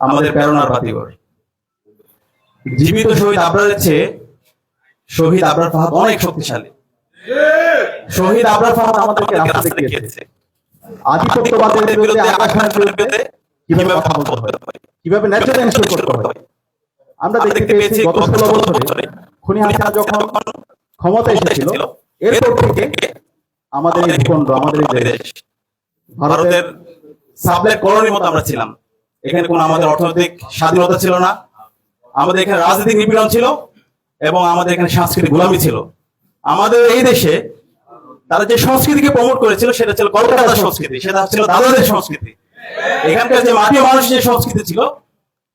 আমাদের প্রেরণার বাতিঘর জীবিত শহীদ আবরারের চেয়ে শহীদ আবরার ফাহাদ অনেক শক্তিশালী। শহীদ আবরার ফাহাদ আমাদেরকে রাস্তা দেখিয়েছে আধিপত্যবাদের বিরুদ্ধে আগ্রাসনের বিরুদ্ধে কীভাবে কথা বলতে হয়? কীভাবে ন্যাচারাল এনশিওর করতে হয়? আমরা দেখতে পেয়েছি গত ষোলো বছরে খুনি হাসিনা যখন ক্ষমতা এসেছিল এরপর থেকে আমাদের এই ভূখণ্ড আমাদের এই দেশ ভারতের ভারতের সাবলেট কলোনির মতো আমরা ছিলাম। এখানে কোনো আমাদের অর্থনৈতিক স্বাধীনতা ছিল না। আমাদের এখানে রাজনৈতিক নিপীড়ন ছিল এবং আমাদের এখানে সাংস্কৃতিক গোলামি ছিল। আমাদের এই দেশে তারা যে সংস্কৃতিকে প্রমোট করেছিল সেটা ছিল কলকাতার সংস্কৃতি, সেটা ছিল দাদাদের সংস্কৃতি। এখানকার যে মাটি মানুষের যে সংস্কৃতি ছিল,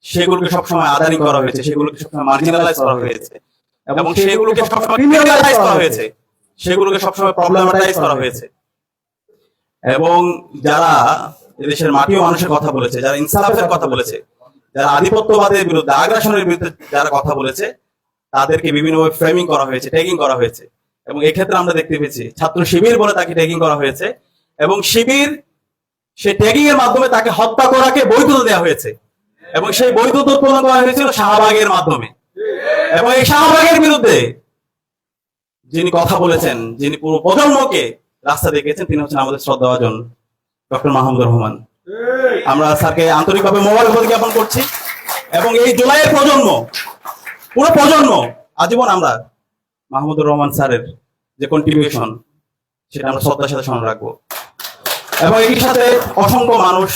সেগুলোকে সবসময় আদানি করা হয়েছে, সেগুলোকে সবসময় মার্জিনালাইজ করা হয়েছে। এবং সেগুলোকে সবসময় করা হয়েছে, সেগুলোকে সবসময় প্রবলেমাটাইজ করা হয়েছে। এবং যারা এদেশের মাটি মানুষের কথা বলেছে, যারা ইনসাফের কথা বলেছে, যারা আধিপত্যবাদের বিরুদ্ধে, আগ্রাসনের বিরুদ্ধে যারা কথা বলেছে, তাদেরকে বিভিন্নভাবে ফ্রেমিং করা হয়েছে ট্যাগিং করা হয়েছে। এবং এক্ষেত্রে আমরা দেখতে পেয়েছি, ছাত্র শিবির বলে তাকে ট্যাগিং করা হয়েছে এবং শিবির সে ট্যাগিং এর মাধ্যমে তাকে হত্যা করাকে বৈধতা দেওয়া হয়েছে। এবং সেই বৈধতা উৎপাদন করা হয়েছিল শাহবাগের মাধ্যমে। এবং এই শাহবাগের বিরুদ্ধে যিনি কথা বলেছেন, যিনি পুরো প্রজন্মকে রাস্তা দেখিয়েছেন, তিনি হচ্ছেন আমাদের শ্রদ্ধা শ্রদ্ধাভাজন ডক্টর মাহমুদুর রহমান। আমরা স্যারকে আন্তরিকভাবে মোবারক জ্ঞাপন করছি এবং এই জুলাইয়ের প্রজন্ম পুরো প্রজন্ম আজীবন আমরা মাহমুদুর রহমান স্যারের যে কন্ট্রিবিউশন সেটা আমরা শ্রদ্ধার সাথে স্মরণ রাখব। এবং এই সাথে অসংখ্য মানুষ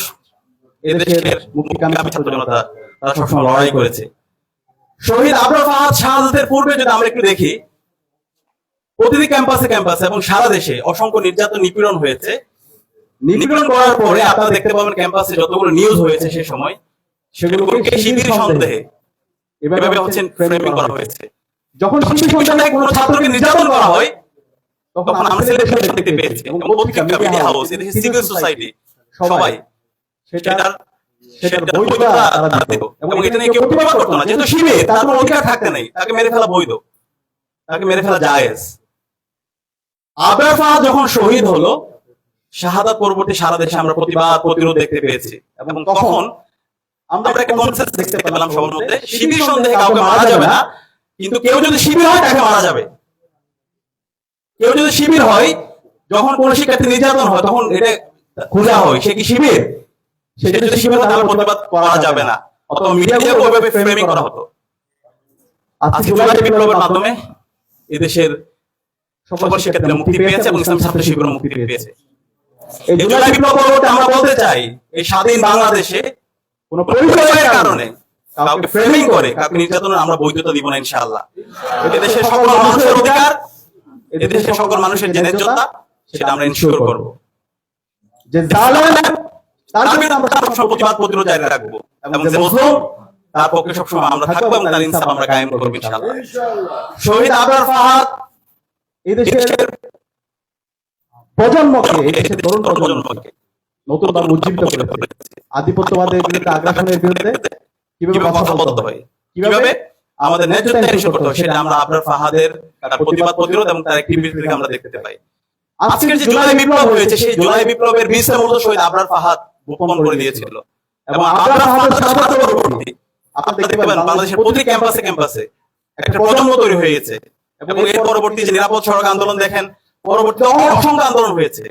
এদেশের মুক্তিকামী ছাত্র জনতা তারা সবসময় লড়াই করেছে। শহীদ আবরার ফাহাদ শাহাদাতের পূর্বে যদি আমরা একটু দেখি প্রতিটি ক্যাম্পাসে ক্যাম্পাসে এবং সারা দেশে অসংখ্য নির্যাতন নিপীড়ন হয়েছে। নিপীড়ন করার পরে আপনারা দেখতে পাবেন ক্যাম্পাসে যতগুলো নিউজ হয়েছে সে সময় সেগুলোকে শিবির সন্দেহে এভাবে হচ্ছে ফ্রেমিং করা হয়েছে। যখন শিশু সন্তানে কোনো ছাত্রকে নির্যাতন করা হয় তখন আমরা সিলেকশন দেখতে পেয়েছি। এবং পত্রিকা মিডিয়া হাউস এদেশে সিভিল সোসাইটি সবাই। সেটার সেটার সেটার বৈধতা বৈধতা তারা তারা দিত। দিত। এবং এটা নিয়ে কেউ প্রতিবাদ করতো না। যেহেতু শিবির তার কোনো অধিকার থাকতে নেই। তাকে মেরে ফেলা বৈধ। তাকে মেরে ফেলা জায়েজ। আবরার যখন শহীদ হলো শাহাদাত পরবর্তী সারা দেশে আমরা প্রতিবাদ প্রতিরোধ দেখতে পেয়েছি। এবং তখন আমরা একটা কনসেন্স দেখতে পেলাম সবার মধ্যে। শিবির সন্দেহে কাউকে মারা যাবে না কিন্তু কেউ যদি শিবির হয় তাকে মারা যাবে। কেউ যদি শিবির হয় যখন কোন শিক্ষার্থী নির্যাতন হয় তখন এটা খোঁজা হয় সে কি শিবির? সে যদি শিবির হয় তাহলে প্রতিবাদ করা যাবে না। অথবা মিডিয়াকে ওইভাবে ফ্রেমিং করা হতো। আজকে জুলাই বিপ্লবের মাধ্যমে এদেশের সকল শিক্ষার্থীরা মুক্তি পেয়েছে এবং ইসলাম ছাত্র শিবির মুক্তি পেয়েছে। এই জুলাই বিপ্লব পরবর্তী আমরা বলতে চাই এই স্বাধীন বাংলাদেশে কোনো পরিচয়ের কারণে কাউকে ফ্রেমিং করে কাউকে নির্যাতনের আমরা বৈধতা দিব না ইনশাআল্লাহ। এদেশের সকল মানুষের অধিকার এদেশের সকল মানুষের যে ন্যায্যতা সেটা আমরা ইনশিওর করব। যে জালেম তার জন্য আমরা সবসময় প্রতিবাদ প্রতিরোধ জারি রাখব এবং যে মুসলিম তার পক্ষে সবসময় আমরা থাকব এবং তার ইনসাফ আমরা কায়েম করব ইনশাআল্লাহ। শহীদ আবরার ফাহাদ এই দেশের প্রজন্মকে দেশের তরুণ প্রজন্মকে নতুন ভাবে উজ্জীবিত করে। আধিপত্যবাদের বিরুদ্ধে আগ্রাসনের বিরুদ্ধে কীভাবে কথা বলতে হয় কীভাবে আমাদের করতে হয় সেটা আমরা আপনার ফাহাদের তার প্রতিবাদ প্রতিরোধ এবং তার অ্যাক্টিভিটি থেকে আমরা দেখতে পাই। আজকের যে জুলাই বিপ্লব হয়েছে সেই জুলাই বিপ্লবের মূলত শহীদ আবরার ফাহাদ গোপন করে দিয়েছিল। এবং আবরার ফাহাদ সাধারণত পরবর্তী আপনারা দেখতে পাবেন বাংলাদেশের প্রতি ক্যাম্পাসে ক্যাম্পাসে একটা প্রজন্ম তৈরি হয়ে গেছে এবং এর পরবর্তী যে নিরাপদ সড়ক আন্দোলন দেখেন পরবর্তী অসংখ্য আন্দোলন হয়েছে।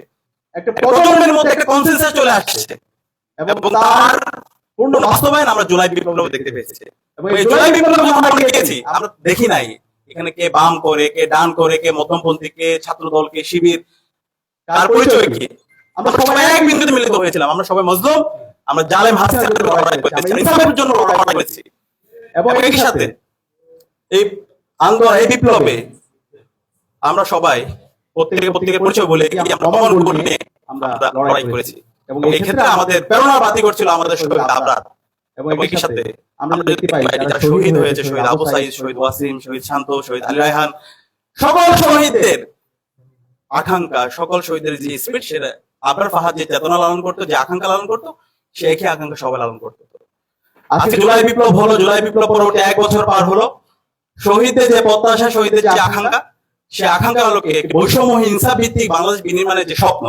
একটা প্রজন্মের মধ্যে একটা কনসেন্সাস চলে আসছে। এবং তার পূর্ণ বাস্তবায়ন আমরা জুলাই বিপ্লব দেখতে পেয়েছি। এবং এই জুলাই বিপ্লব আমরা দেখেছি আমরা দেখি নাই। এখানে কে বাম করে কে ডান করে কে মধ্যমপন্থী কে ছাত্র দল কে শিবির কার পরিচয় কি? আমরা সবাই এক বিন্দুতে মিলিত হয়েছিলাম। আমরা সবাই মজলুম আমরা জালেম হাসিনার জন্য লড়াই করেছি এবং একই সাথে এই আন্দোলন এই বিপ্লবে আমরা সবাই প্রত্যেকে প্রত্যেকের পরিচয় বলে আমরা লড়াই করেছি। এবং এই ক্ষেত্রে আমাদের প্রেরণা বাতি করছিল আমাদের শহীদ আবরার। এবং একই সাথে আমরা দেখতে পাই যারা শহীদ হয়েছে শহীদ আবু সাইদ শহীদ ওয়াসিম শহীদ শান্ত শহীদ আলী রায়হান সকল শহীদদের আকাঙ্ক্ষা। সকল শহীদের যে স্পিরিট সেটা আবরার ফাহাদ যে চেতনা লালন করতো যে আকাঙ্ক্ষা লালন করতো সে একই আকাঙ্ক্ষা সবাই লালন করতো। আজকে জুলাই বিপ্লব হলো জুলাই বিপ্লব পরবর্তী এক বছর পার হলো। শহীদদের যে প্রত্যাশা শহীদদের যে আকাঙ্ক্ষা সে আকাঙ্ক্ষা হলো কি বৈষম্য হিংসা ভিত্তিক বাংলাদেশ বিনির্মাণের যে স্বপ্ন